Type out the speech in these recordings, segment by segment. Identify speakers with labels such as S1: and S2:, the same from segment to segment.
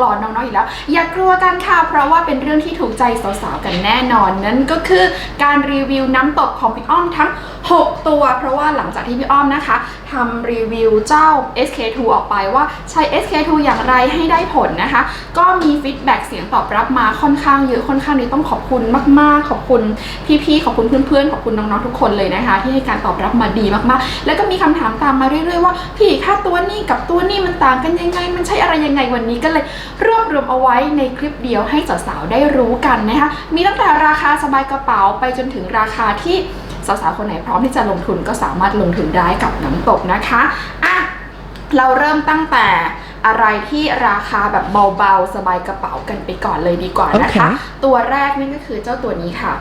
S1: นี้พี่อ้อมมาหลอนน้องๆอีกแล้ว อย่ากลัวกันค่ะ เพราะว่าเป็นเรื่องที่ถูกใจสาวๆกันแน่นอนนั่นก็คือการรีวิวน้ำตกของพี่อ้อมทั้ง 6 ตัว เพราะว่าหลังจากที่พี่อ้อมนะคะทำรีวิวเจ้า SK2 ออกไปว่าใช้ SK2 อย่างไรให้ได้ผลนะคะ ก็มีฟีดแบ็กเสียงตอบรับมาค่อนข้างเยอะค่อนข้างนี้ต้องขอบคุณมาก ๆ ขอบคุณพี่ๆขอบคุณเพื่อนๆขอบคุณน้องๆทุกคนเลยนะคะ ที่ให้การตอบรับมาดีมากๆ แล้วก็มีคำถามตามมาเรื่อยๆว่าพี่ค่าตัวนี้กับตัวนี้มันต่างกันยังไง มันใช่อะไรยังไงวันนี้ก็เลยรวบรวมเอาไว้ในคลิปเดียวให้สาวๆได้รู้กันนะคะมีตั้งแต่ราคาสบายกระเป๋าไปจนถึงราคาที่สาวๆคนไหนพร้อมที่จะลงทุนก็สามารถลงทุนได้กับน้ำตกนะคะอะเราเริ่มตั้งแต่อะไรที่ราคาแบบเบาๆ สบายกระเป๋ากันไปก่อนเลยดีกว่านะคะ
S2: โอเค
S1: ตัวแรกนี่ก็คือเจ้าตัวนี้ค่ะ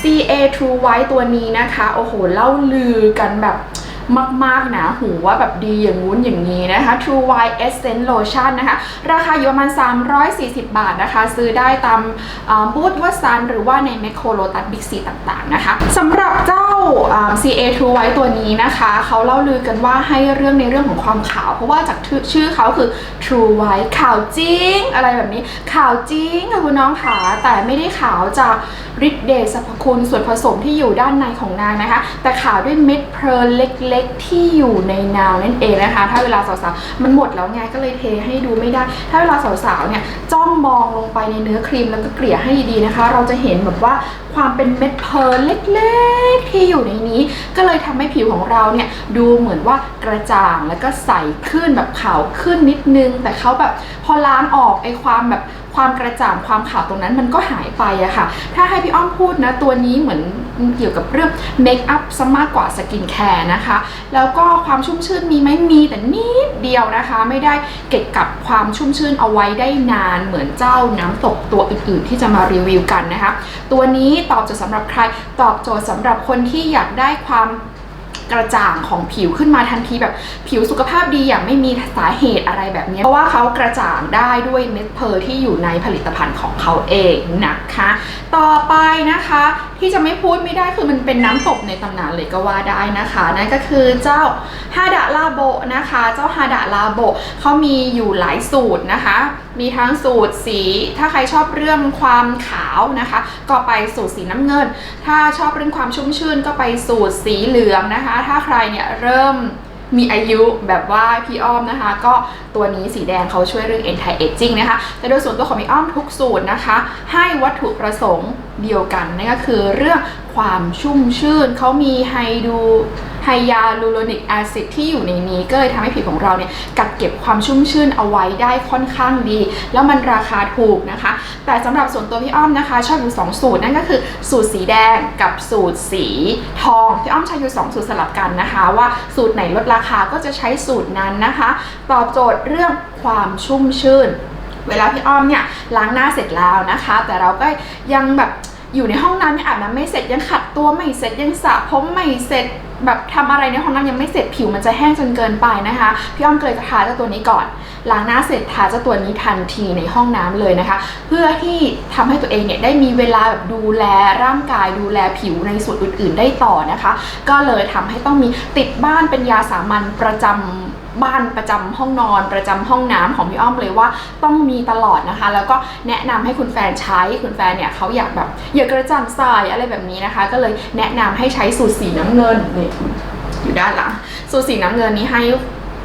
S1: CA True White ตัวนี้นะคะ โอ้โห เล่าลือกันแบบ มากๆนะหูว่าแบบดีอย่างงู้นอย่างนี้นะคะ True White Essence Lotion นะคะ ราคาอยู่ประมาณ 340 บาทนะคะ ซื้อได้ตามบูธวัสันหรือว่าในแมคโครโลตัสบิ๊กซีต่างๆนะคะสำหรับเจ้า CA True White ตัวนี้นะคะ เขาเล่าลือกันว่าให้เรื่องในเรื่องของความขาว เพราะว่าจากชื่อชื่อเขาคือ True White ขาวจริง อะไรแบบนี้ขาวจริงค่ะคุณน้องขาแต่ไม่ได้ขาวจากฤทธิ์เดชสรรพคุณส่วนผสมที่อยู่ด้านในของนางนะคะ แต่ขาวด้วยเม็ดเพลินเล็กๆ ที่อยู่ในนาวนั่นเองนะคะ ถ้าเวลาสาวๆ มันหมดแล้วไงก็เลยเทให้ดูไม่ได้ ถ้าเวลาสาวๆ เนี่ยจ้องมองลงไปในเนื้อครีมแล้วก็เกลี่ยให้ดีๆนะคะ เราจะเห็นแบบว่าความเป็นเม็ดเพลินเล็กๆ ที่อยู่ในนี้ ก็เลยทำให้ผิวของเราเนี่ยดูเหมือนว่ากระจ่างแล้วก็ใสขึ้นแบบขาวขึ้นนิดนึง แต่เขาแบบพอล้างออกไอความแบบ ความกระจ่างความขาวตรงนั้นมันก็หายไปอะค่ะ ถ้าให้พี่อ้อมพูดนะ ตัวนี้เหมือนเกี่ยวกับเรื่องเมคอัพซะมากกว่าสกินแคร์นะคะ แล้วก็ความชุ่มชื่นมีไหมมีแต่นิดเดียวนะคะ ไม่ได้เก็บกับความชุ่มชื่นเอาไว้ได้นานเหมือนเจ้าน้ำตกตัวอื่นๆ ที่จะมารีวิวกันนะคะ ตัวนี้ตอบโจทย์สำหรับใครตอบโจทย์สำหรับคนที่อยากได้ความ กระจ่างของผิวขึ้นมาทันทีแบบผิวสุขภาพดีอย่างไม่มีสาเหตุอะไรแบบนี้เพราะว่าเขากระจ่างได้ด้วยเม็ดเพอร์ที่อยู่ในผลิตภัณฑ์ของเขาเองนะคะ ต่อไปนะคะที่จะไม่พูดไม่ได้คือมันเป็นน้ำตกในตำนานเลยก็ว่าได้นะคะ นั่นก็คือเจ้าฮาดะลาโบนะคะ เจ้าฮาดะลาโบเขามีอยู่หลายสูตรนะคะมีทั้งสูตรสีถ้าใครชอบเรื่องความขาวนะคะ ก็ไปสูตรสีน้ำเงิน ถ้าชอบเรื่องความชุ่มชื่นก็ไปสูตรสีเหลืองนะคะ ถ้าใครเนี่ยเริ่มมีอายุแบบว่าพี่อ้อมนะคะ ก็ตัวนี้สีแดงเขาช่วยเรื่อง anti aging นะคะ แต่โดยส่วนตัวของพี่อ้อมทุกสูตรนะคะ ให้วัตถุประสงค์เดียวกันนั่นก็คือเรื่องความชุ่มชื่นเขามีไฮดู ไฮยาลูโรนิกแอซิดที่อยู่ในนี้ก็เลยทำให้ผิวของเราเนี่ยกักเก็บความชุ่มชื่นเอาไว้ได้ค่อนข้างดี แล้วมันราคาถูกนะคะ แต่สำหรับส่วนตัวพี่อ้อมนะคะ ชอบอยู่ 2 สูตรนั่นก็คือสูตรสีแดงกับสูตรสีทองพี่อ้อมใช้อยู่2สูตรสลับกันนะคะ ว่าสูตรไหนลดราคาก็จะใช้สูตรนั้นนะคะ ตอบโจทย์เรื่องความชุ่มชื่น เวลาพี่อ้อมเนี่ยล้างหน้าเสร็จแล้วนะคะ แต่เราก็ยังแบบอยู่ในห้องน้ำยังอาบน้ำไม่เสร็จยังขัดตัวไม่เสร็จยังสระผมไม่เสร็จ แบบทำอะไรในห้องน้ำยังไม่เสร็จผิวมันจะแห้งจนเกินไปนะคะ พี่อ้อมเลยจะทาเจ้าตัวนี้ก่อนล้างหน้าเสร็จทาเจ้าตัวนี้ทันทีในห้องน้ำเลยนะคะ เพื่อที่ทำให้ตัวเองเนี่ยได้มีเวลาแบบดูแลร่างกายดูแลผิวในส่วนอื่น ๆ ได้ต่อนะคะ ก็เลยทำให้ต้องมีติดบ้านเป็นยาสามัญประจำ บ้านประจำห้องนอน ประจำห้องน้ำของพี่อ้อมเลยว่าต้องมีตลอดนะคะ แล้วก็แนะนำให้คุณแฟนใช้คุณแฟนเนี่ยเขาอยากแบบอยากกระจ่างใสอะไรแบบนี้นะคะ ก็เลยแนะนำให้ใช้สูตรสีน้ำเงินนี่อยู่ด้านหลังสูตรสีน้ำเงินนี้ให้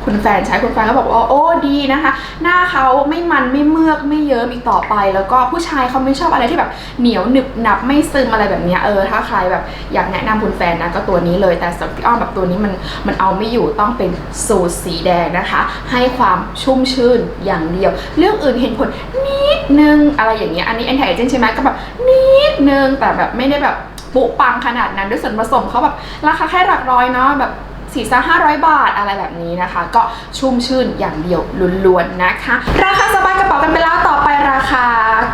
S1: คุณแฟนใช้คุณแฟนก็บอกว่าโอ้ดีนะคะ หน้าเขาไม่มันไม่เมือกไม่เยิ้มอีกต่อไป แล้วก็ผู้ชายเขาไม่ชอบอะไรที่แบบเหนียวหนึบหนับไม่ซึมอะไรแบบนี้เออถ้าใครแบบอยากแนะนำคุณแฟนนะก็ตัวนี้เลยแต่สำหรับพี่อ้อมแบบตัวนี้มันมันเอาไม่อยู่ต้องเป็นสูตรสีแดงนะคะ ให้ความชุ่มชื่นอย่างเดียว เรื่องอื่นเห็นผลนิดนึงอะไรอย่างเงี้ยอันนี้แอนตี้เอเจนใช่ไหมก็แบบนิดนึงแต่แบบไม่ได้แบบปุปังขนาดนั้นด้วยส่วนผสมเขาแบบราคาแค่หลักร้อยเนาะแบบ สี่สห้าร้อยบาทอะไรแบบนี้นะคะ ก็ชุ่มชื่นอย่างเดียวล้วนๆนะคะ ราคาสบายกระเป๋ากันไปแล้วต่อไปราคา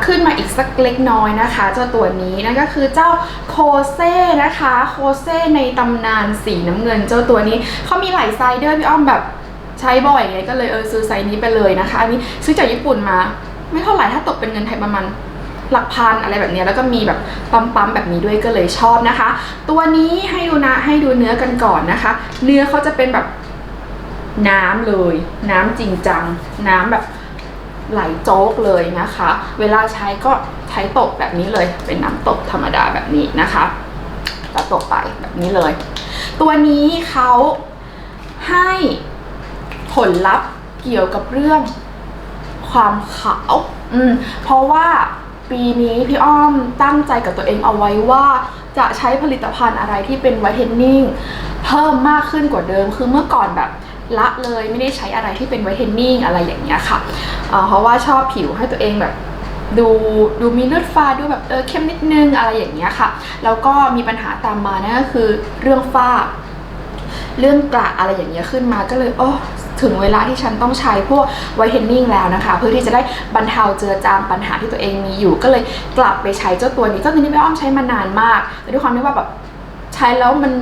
S1: ขึ้นมาอีกสักเล็กน้อยนะคะ เจ้าตัวนี้นั่นก็คือเจ้าโคเซ่นะคะโคเซ่ในตำนานสีน้ำเงิน เจ้าตัวนี้เขามีหลายไซส์ด้วยพี่อ้อมแบบใช้บ่อยไงก็เลยเออซื้อไซส์นี้ไปเลยนะคะ อันนี้ซื้อจากญี่ปุ่นมา ไม่เท่าไหร่ถ้าตกเป็นเงินไทยประมาณ หลักพันอะไรแบบนี้แล้วก็มีแบบปั๊มๆแบบนี้ด้วยก็เลยชอบนะคะ ตัวนี้ให้ดูนะให้ดูเนื้อกันก่อนนะคะ เนื้อเขาจะเป็นแบบน้ำเลย น้ำจริงจัง น้ำแบบไหลโจ๊กเลยนะคะ เวลาใช้ก็ใช้ตบแบบนี้เลย เป็นน้ำตบธรรมดาแบบนี้นะคะแล้วตบไปแบบนี้เลย ตัวนี้เขาให้ผลลัพธ์เกี่ยวกับเรื่องความขาว อืม เพราะว่า ปีนี้พี่อ้อมตั้งใจกับตัวเองเอาไว้ว่าจะใช้ผลิตภัณฑ์อะไรที่เป็นไวท์เทนนิ่งเพิ่มมากขึ้นกว่าเดิม คือเมื่อก่อนแบบละเลยไม่ได้ใช้อะไรที่เป็นไวท์เทนนิ่งอะไรอย่างเงี้ยค่ะเเพราะว่าชอบผิวให้ตัวเองแบบดูดูมีเลือดฟ้าดูแบบเออเข้มนิดนึงอะไรอย่างเงี้ยค่ะ แล้วก็มีปัญหาตามมานั่นก็คือเรื่องฝ้า เรื่องกระอะไรอย่างเงี้ยขึ้นมาก็เลยโอ้ ถึงเวลาที่ฉันต้องใช้พวกไวท์เทนนิ่งแล้วนะคะ เพื่อที่จะได้บรรเทาเจือจางปัญหาที่ตัวเองมีอยู่ ก็เลยกลับไปใช้เจ้าตัวนี้เจ้าตัวนี้พี่อ้อมใช้มานานมากแต่ด้วยความที่ว่าแบบใช้แล้วมัน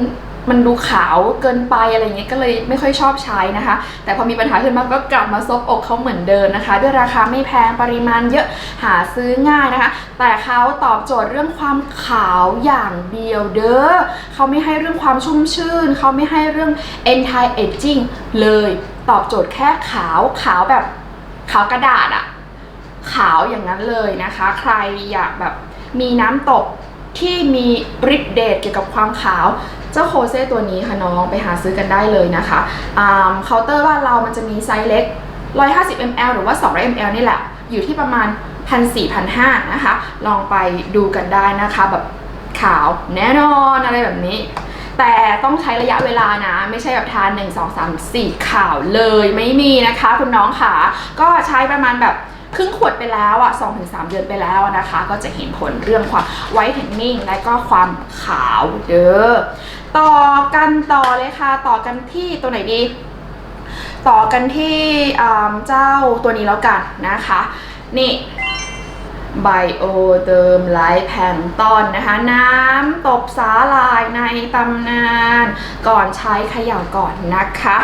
S1: มันดูขาวเกินไปอะไรอย่างเงี้ยก็เลยไม่ค่อยชอบใช้นะคะ แต่พอมีปัญหาขึ้นมาก็กลับมาซบอกเขาเหมือนเดิมนะคะ ด้วยราคาไม่แพงปริมาณเยอะหาซื้อง่ายนะคะ แต่เขาตอบโจทย์เรื่องความขาวอย่างเดียวเด้อเขาไม่ให้เรื่องความชุ่มชื่นเขาไม่ให้เรื่อง anti aging เลย ตอบโจทย์แค่ขาวขาวแบบขาวกระดาษอะขาวอย่างนั้นเลยนะคะ ใครอยากแบบมีน้ำตกที่มีฤทธิ์เดชเกี่ยวกับความขาว เจ้าโคเซ่ตัวนี้ค่ะน้องไปหาซื้อกันได้เลยนะคะเคาน์เตอร์บ้านเรามันจะมีไซส์เล็ก 150 ml หรือว่า 200 ml นี่แหละ อยู่ที่ประมาณ 1,400-1,500นะคะ ลองไปดูกันได้นะคะ แบบขาวแน่นอนอะไรแบบนี้ แต่ต้องใช้ระยะเวลานะ ไม่ใช่แบบทาน 1 2 3 4 ข่าวเลยไม่มีนะคะ คุณน้องค่ะ ก็ใช้ประมาณแบบครึ่งขวดไปแล้วอะ2-3เดือนไปแล้วนะคะ ก็จะเห็นผลเรื่องความไวท์เทนนิ่งและก็ความขาวเด้อต่อกันต่อเลยค่ะ ต่อกันที่ตัวไหนดี ต่อกันที่เจ้าตัวนี้แล้วกันนะคะ นี่ ไบโอเติมไลท์แพนตอนนะคะ น้ำตบสาลายในตำนาน ก่อนใช้ขย่าก่อนนะคะ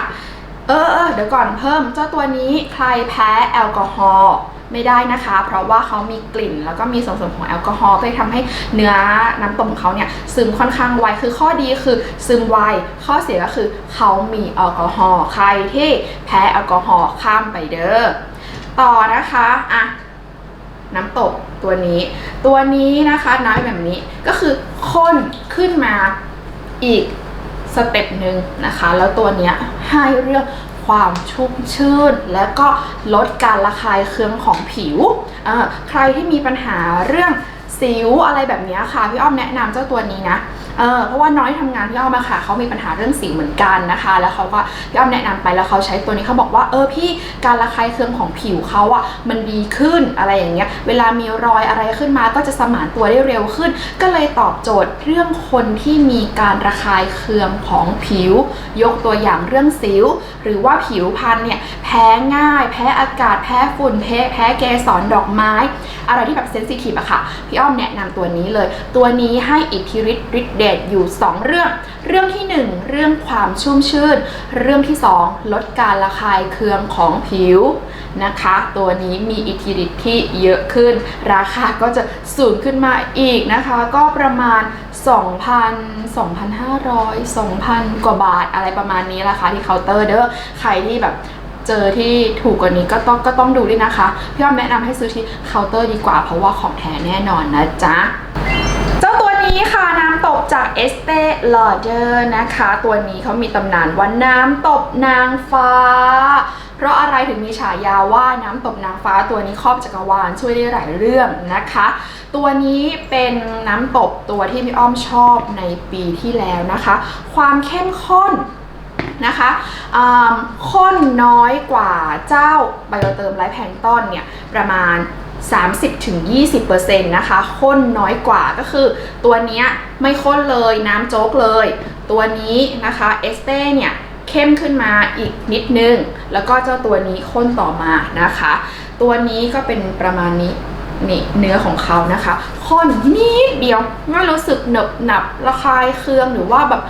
S1: เออเออเดี๋ยวก่อนเพิ่มเจ้าตัวนี้ใครแพ้แอลกอฮอล์ไม่ได้นะคะ เพราะว่าเขามีกลิ่นแล้วก็มีส่วนผสมของแอลกอฮอล์ก็เลยทำให้เนื้อน้ำต้มของเขาเนี่ยซึมค่อนข้างไว คือข้อดีคือซึมไว ข้อเสียก็คือเขามีแอลกอฮอล์ ใครที่แพ้แอลกอฮอล์ข้ามไปเด้อ ต่อนะคะ อะ น้ำตกตัวนี้ ตัวนี้นะคะน้ำแบบนี้ก็คือข้นขึ้นมาอีกสเต็ปหนึ่งนะคะ แล้วตัวเนี้ยให้เรื่องความชุ่มชื่น และก็ลดการระคายเคืองของผิว ใครที่มีปัญหาเรื่อง สิวอะไรแบบนี้ค่ะพี่อ้อมแนะนำเจ้าตัวนี้นะเออเพราะว่าน้อยทำงานพี่อ้อมอะค่ะเขามีปัญหาเรื่องสิวเหมือนกันนะคะ แล้วเขาก็พี่อ้อมแนะนำไปแล้วเขาใช้ตัวนี้เขาบอกว่าเออพี่การระคายเคืองของผิวเขาอะมันดีขึ้นอะไรอย่างเงี้ยเวลามีรอยอะไรขึ้นมาก็จะสมานตัวได้เร็วขึ้น ก็เลยตอบโจทย์เรื่องคนที่มีการระคายเคืองของผิว ยกตัวอย่างเรื่องสิว หรือว่าผิวพรรณเนี่ยแพ้ง่าย แพ้อากาศแพ้ฝุ่นแพ้แพ้เกสรดอกไม้ อะไรที่แบบเซนซิทีฟอะค่ะพี่อ้อมแนะนำตัวนี้เลย ตัวนี้ให้อิทธิฤทธิ์ฤทธิ์เดชอยู่ 2 เรื่อง เรื่องที่ 1 เรื่องความชุ่มชื่น เรื่องที่ 2 ลดการระคายเคืองของผิวนะคะ ตัวนี้มีอิทธิฤทธิ์ที่เยอะขึ้น ราคาก็จะสูงขึ้นมาอีกนะคะ ก็ประมาณ 2,000 2,500 2,000 กว่าบาทอะไรประมาณนี้ราคาที่เคาน์เตอร์เด้อใครที่แบบ เจอที่ถูกกว่านี้ก็ต้องก็ต้องดูด้วยนะคะ พี่อ้อมแนะนำให้ซื้อที่เคาน์เตอร์ดีกว่า เพราะว่าของแท้แน่นอนนะจ๊ะเจ้าตัวนี้ค่ะน้ำตบจาก Estee Lauder นะคะ ตัวนี้เขามีตำนานว่าน้ำตบนางฟ้า เพราะอะไรถึงมีฉายาว่าน้ำตบนางฟ้าตัวนี้ครอบจักรวาลช่วยได้หลายเรื่องนะคะ ตัวนี้เป็นน้ำตบตัวที่พี่อ้อมชอบในปีที่แล้วนะคะ ความเข้มข้น นะคะข้นน้อยกว่าเจ้าไบโอเติมไลท์แพลงก์ตอนเนี่ยประมาณ 30-20%นะคะข้นน้อยกว่าก็คือ ตัวนี้ไม่ข้นเลยน้ำโจ๊กเลย ตัวนี้นะคะเอสเต้เนี่ยเข้มขึ้นมาอีกนิดนึง แล้วก็เจ้าตัวนี้ข้นต่อมานะคะ ตัวนี้ก็เป็นประมาณนี้นี่เนื้อของเขานะคะข้นนิดเดียวไม่รู้สึกหนึบหนับระคายเคืองหรือว่าแบบ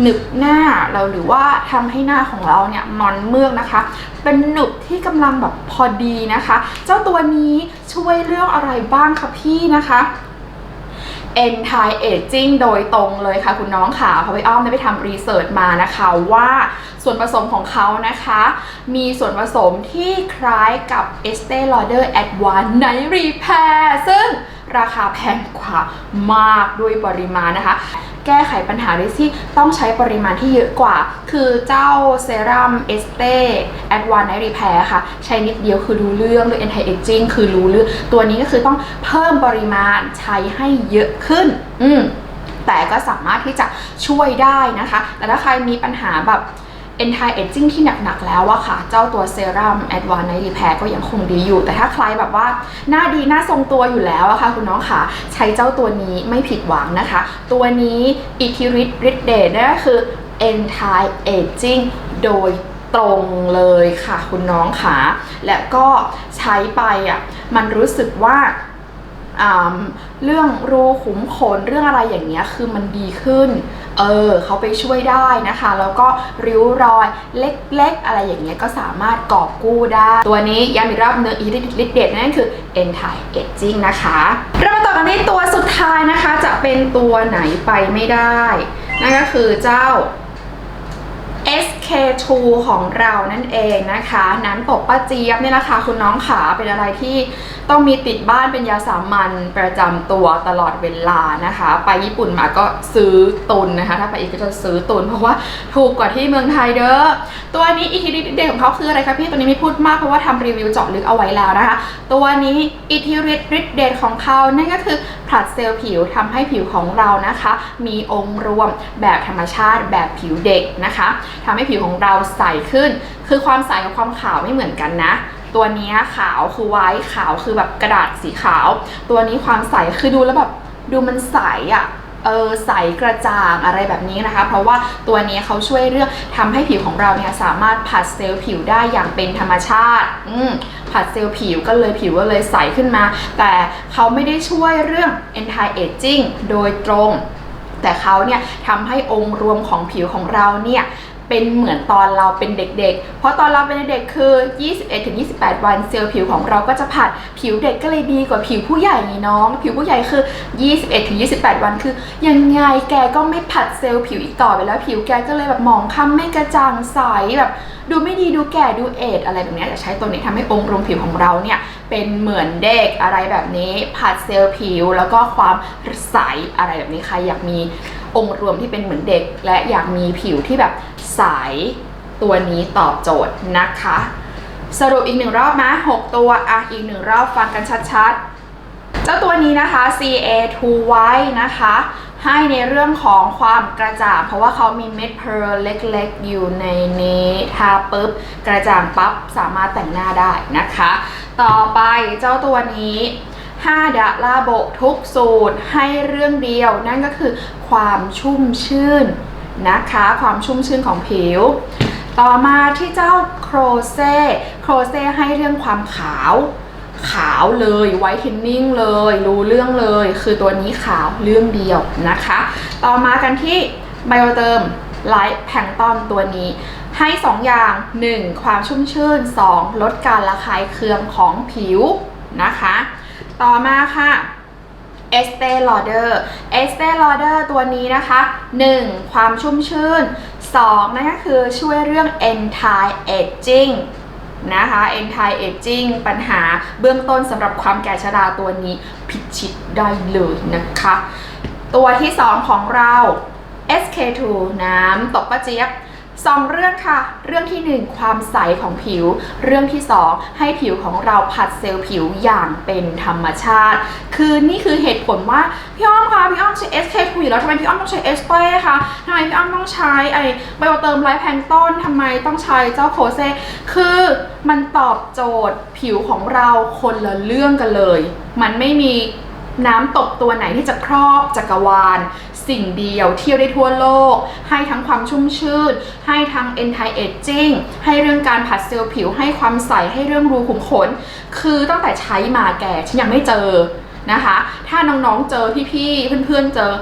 S1: หนึบหน้าเราหรือว่าทำให้หน้าของเราเนี่ยมันเมือกนะคะ เป็นหนึบที่กำลังแบบพอดีนะคะ เจ้าตัวนี้ช่วยเรื่องอะไรบ้างคะพี่นะคะ anti aging โดยตรงเลยค่ะคุณน้องค่ะเพราะพี่อ้อมได้ไปทำรีเสิร์ชมานะคะว่าส่วนผสมของเขานะคะ มีส่วนผสมที่คล้ายกับ Estee Lauder Advanced Night Repair ซึ่งราคาแพงกว่ามากด้วยปริมาณนะคะ แก้ไขปัญหาได้ที่ต้องใช้ปริมาณที่เยอะกว่า คือเจ้าเซรั่ม Estee Advanced Night Repair ค่ะ ใช้นิดเดียวคือรู้เรื่องด้วย anti aging คือรู้เรื่อง ตัวนี้ก็คือต้องเพิ่มปริมาณใช้ให้เยอะขึ้น อืมแต่ก็สามารถที่จะช่วยได้นะคะ แต่ถ้าใครมีปัญหาแบบ anti aging ที่หนักๆแล้วอะค่ะ เจ้าตัวเซรั่ม Advanced Night Repair ก็ยังคงดีอยู่ แต่ถ้าใครแบบว่าหน้าดีหน้าทรงตัวอยู่แล้วอะค่ะ คุณน้องค่ะ ใช้เจ้าตัวนี้ไม่ผิดหวังนะคะ ตัวนี้อิทธิฤทธิ์ฤทธิ์เดชนั่นก็คือ anti aging โดยตรงเลยค่ะ คุณน้องค่ะ และก็ใช้ไปอะมันรู้สึกว่าอ่าเรื่องรูขุมขนเรื่องอะไรอย่างเงี้ยคือมันดีขึ้น เออเขาไปช่วยได้นะคะ แล้วก็ริ้วรอยเล็กๆ อะไรอย่างเงี้ยก็สามารถกอบกู้ได้ ตัวนี้ย้ำอีกรอบเนื้ออีลิเดตนั่นคือ anti aging นะคะเรามาต่อกันที่ตัวสุดท้ายนะคะ จะเป็นตัวไหนไปไม่ได้ นั่นก็คือเจ้า SK2 ของเรานั่นเองนะคะ น้ำตกป้าเจี๊ยบเนี่ยแหละค่ะคุณน้องขาเป็นอะไรที่ต้องมีติดบ้านเป็นยาสามัญประจำตัวตลอดเวลานะคะ ไปญี่ปุ่นมาก็ซื้อตุนนะคะ ถ้าไปอีกก็จะซื้อตุน เพราะว่าถูกกว่าที่เมืองไทยเด้อตัวนี้อิทธิฤทธิ์เด่นของเขาคืออะไรคะพี่ตัวนี้ไม่พูดมากเพราะว่าทำรีวิวเจาะลึกเอาไว้แล้วนะคะ ตัวนี้อิทธิฤทธิ์ฤทธิ์เดชของเขานั่นก็คือผลัดเซลล์ผิวทำให้ผิวของเรานะคะ มีองค์รวมแบบธรรมชาติแบบผิวเด็กนะคะทำให้ผิวของเราใสขึ้น คือความใสกับความขาวไม่เหมือนกันนะ ตัวนี้ขาวคือไว้ขาวคือแบบกระดาษสีขาว ตัวนี้ความใสคือดูแล้วแบบดูมันใสอะ่ะเออใสกระจ่างอะไรแบบนี้นะคะ เพราะว่าตัวนี้เขาช่วยเรื่องทำให้ผิวของเราเนี่ยสามารถผัดเซลล์ผิวได้อย่างเป็นธรรมชาติอืมผัดเซลล์ผิวก็เลยผิวก็เลยใสขึ้นมา แต่เขาไม่ได้ช่วยเรื่อง anti aging โดยตรง แต่เขาเนี่ยทำให้องค์รวมของผิวของเราเนี่ย เป็นเหมือนตอนเราเป็นเด็กๆ เพราะตอนเราเป็นเด็กคือ 21-28 วันเซลล์ผิวของเราก็จะผัดผิวเด็กก็เลยดีกว่าผิวผู้ใหญ่ไงน้อง ผิวผู้ใหญ่คือ 21-28 วันคือ ยังไงแกก็ไม่ผัดเซลล์ผิวอีกต่อไปแล้วผิวแกก็เลยแบบหมองคล้ำไม่กระจ่างใสแบบดูไม่ดีดูแก่ดูเอดอะไรแบบนี้จะใช้ตัวนี้ทำให้องค์รวมผิวของเราเนี่ยเป็นเหมือนเด็กอะไรแบบนี้ผัดเซลล์ผิว แล้วก็ความใสอะไรแบบนี้ใครอยากมี องค์รวมที่เป็นเหมือนเด็ก และอยากมีผิวที่แบบใสตัวนี้ตอบโจทย์นะคะ สรุปอีกหนึ่งรอบนะ6ตัวอะอีกหนึ่งรอบฟังกันชัดๆ เจ้าตัวนี้นะคะ CA2 White นะคะ ให้ในเรื่องของความกระจ่าง เพราะว่าเขามีเม็ดเพร์ลเล็กๆ อยู่ในนี้ทาปุ๊บ กระจ่างปั๊บ สามารถแต่งหน้าได้นะคะ ต่อไปเจ้าตัวนี้ 5ดะลาโบทุกสูตรให้เรื่องเดียว นั่นก็คือความชุ่มชื่นนะคะ ความชุ่มชื่นของผิว ต่อมาที่เจ้าโครเซ่โครเซ่ให้เรื่องความขาวขาวเลยไวท์เทนนิ่งเลย รู้เรื่องเลย คือตัวนี้ขาวเรื่องเดียวนะคะ ต่อมากันที่ไบโอเติมไลท์แพงตอนตัวนี้ ให้ 2 อย่าง 1. ความชุ่มชื่น 2. ลดการระคายเคืองของผิวนะคะ ต่อมาค่ะ Estee Lauder Estee Lauder ตัวนี้นะคะ 1. ความชุ่มชื่น 2. นั่นก็คือช่วยเรื่อง anti aging นะคะ anti aging ปัญหาเบื้องต้นสำหรับความแก่ชราตัวนี้พิชิตได้เลยนะคะ ตัวที่ 2 ของเรา SK2 น้ำตกป้าเจี๊ยบ สองเรื่องค่ะ เรื่องที่ 1 ความใสของผิว เรื่องที่ 2 ให้ผิวของเราผัดเซลล์ผิวอย่างเป็นธรรมชาติ คือนี่คือเหตุผลว่า พี่อ้อมคะพี่อ้อมใช้ SK2 อยู่แล้วทำไมพี่อ้อมต้องใช้เอสเต้คะทำไมพี่อ้อมต้องใช้ไอไบโอเติมไลท์แพงต้นทำไมต้องใช้เจ้าโคเซคือมันตอบโจทย์ผิวของเราคนละเรื่องกันเลย มันไม่มีน้ำตกตัวไหนที่จะครอบจักรวาล สิ่งเดียวเที่ยวได้ทั่วโลก ให้ทั้งความชุ่มชื่น ให้ทั้ง anti aging ให้เรื่องการผัดเซลล์ผิว ให้ความใส ให้เรื่องรูขุมขน คือตั้งแต่ใช้มาแกฉันยังไม่เจอนะคะ ถ้าน้องๆเจอพี่ๆเพื่อนๆเจอ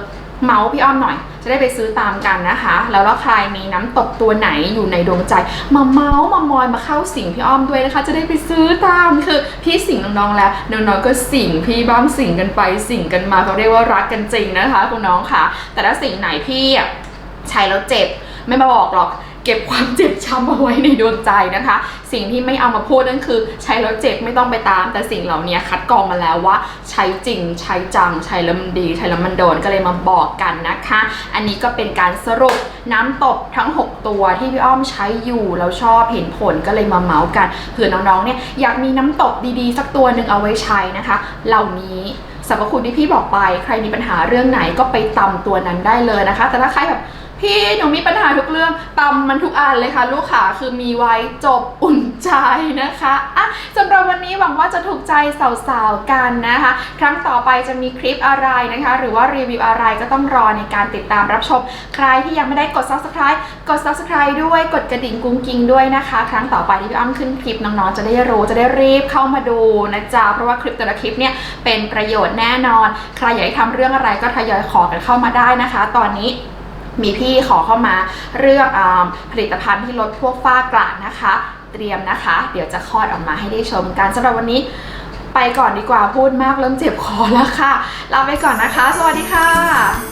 S1: เมาส์พี่อ้อมหน่อย จะได้ไปซื้อตามกันนะคะ แล้วแล้วใครมีน้ำตกตัวไหนอยู่ในดวงใจ มาเมาส์มามอยมาเข้าสิงพี่อ้อมด้วยนะคะ จะได้ไปซื้อตามคือพี่สิงน้องๆแล้วน้องๆก็สิงพี่บ้างสิงกันไปสิงกันมาเขาเรียกว่ารักกันจริงนะคะคุณน้องค่ะ แต่ถ้าสิ่งไหนพี่ใช้แล้วเจ็บไม่มาบอกหรอก เก็บความเจ็บช้ำเอาไว้ในดวงใจนะคะ สิ่งที่ไม่เอามาพูดนั่นคือ ใช้แล้วเจ็บไม่ต้องไปตาม แต่สิ่งเหล่านี้คัดกรองมาแล้วว่า ใช้จริงใช้จังใช้แล้วมันดีใช้แล้วมันโดนก็เลยมาบอกกันนะคะ อันนี้ก็เป็นการสรุปน้ำตบทั้ง 6 ตัวที่พี่อ้อมใช้อยู่แล้วชอบเห็นผลก็เลยมาเมาส์กันเผื่อน้องๆเนี่ยอยากมีน้ำตบดีๆ สักตัวหนึ่งเอาไว้ใช้นะคะ เหล่านี้สรรพคุณที่พี่บอกไป ใครมีปัญหาเรื่องไหนก็ไปตำตัวนั้นได้เลยนะคะ แต่ถ้าใครแบบ พี่หนูมีปัญหาทุกเรื่องตำมันทุกอันเลยค่ะ ลูกค้าคือมีไว้จบอุ่นใจนะคะอะสำหรับวันนี้หวังว่าจะถูกใจสาวๆกันนะคะ ครั้งต่อไปจะมีคลิปอะไรนะคะ หรือว่ารีวิวอะไรก็ต้องรอในการติดตามรับชม ใครที่ยังไม่ได้กด subscribe กด subscribe ด้วยกดกระดิ่งกุ้งกิ้งด้วยนะคะ ครั้งต่อไปที่พี่อ้ำขึ้นคลิปน้องๆจะได้รู้จะได้รีบเข้ามาดูนะจ๊ะเพราะว่าคลิปแต่ละคลิปเนี่ยเป็นประโยชน์แน่นอน ใครอยากทำเรื่องอะไรก็ทยอยขอกันเข้ามาได้นะคะ ตอนนี้ มีพี่ขอเข้ามาเรื่องอผลิตภัณฑ์ที่ลดพวกฝ้ากระนะคะ เตรียมนะคะ เดี๋ยวจะคลอดออกมาให้ได้ชมกันสำหรับวันนี้ไปก่อนดีกว่าพูดมากเริ่มเจ็บคอแล้วค่ะลาไปก่อนนะคะ สวัสดีค่ะ